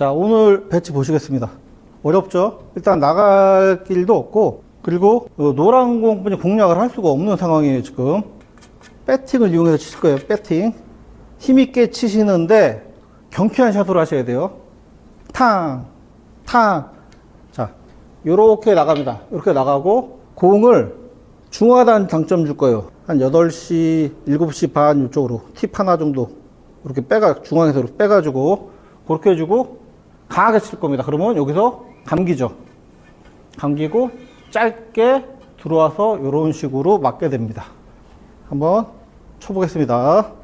자, 오늘 배치 보시겠습니다. 어렵죠? 일단 나갈 길도 없고, 그리고 어, 노란 공분이 공략을 할 수가 없는 상황이에요, 지금. 배팅을 이용해서 치실 거예요, 배팅. 힘있게 치시는데, 경쾌한 샷으로 하셔야 돼요. 탕, 탕. 자, 요렇게 나갑니다. 요렇게 나가고, 공을 중하단 당점 줄 거예요. 한 8시, 7시 반 이쪽으로 팁 하나 정도 이렇게 빼가, 중앙에서 이렇게 빼가지고, 그렇게 해주고, 강하게 칠 겁니다. 그러면 여기서 감기죠. 감기고, 짧게 들어와서 이런 식으로 맞게 됩니다. 한번 쳐보겠습니다.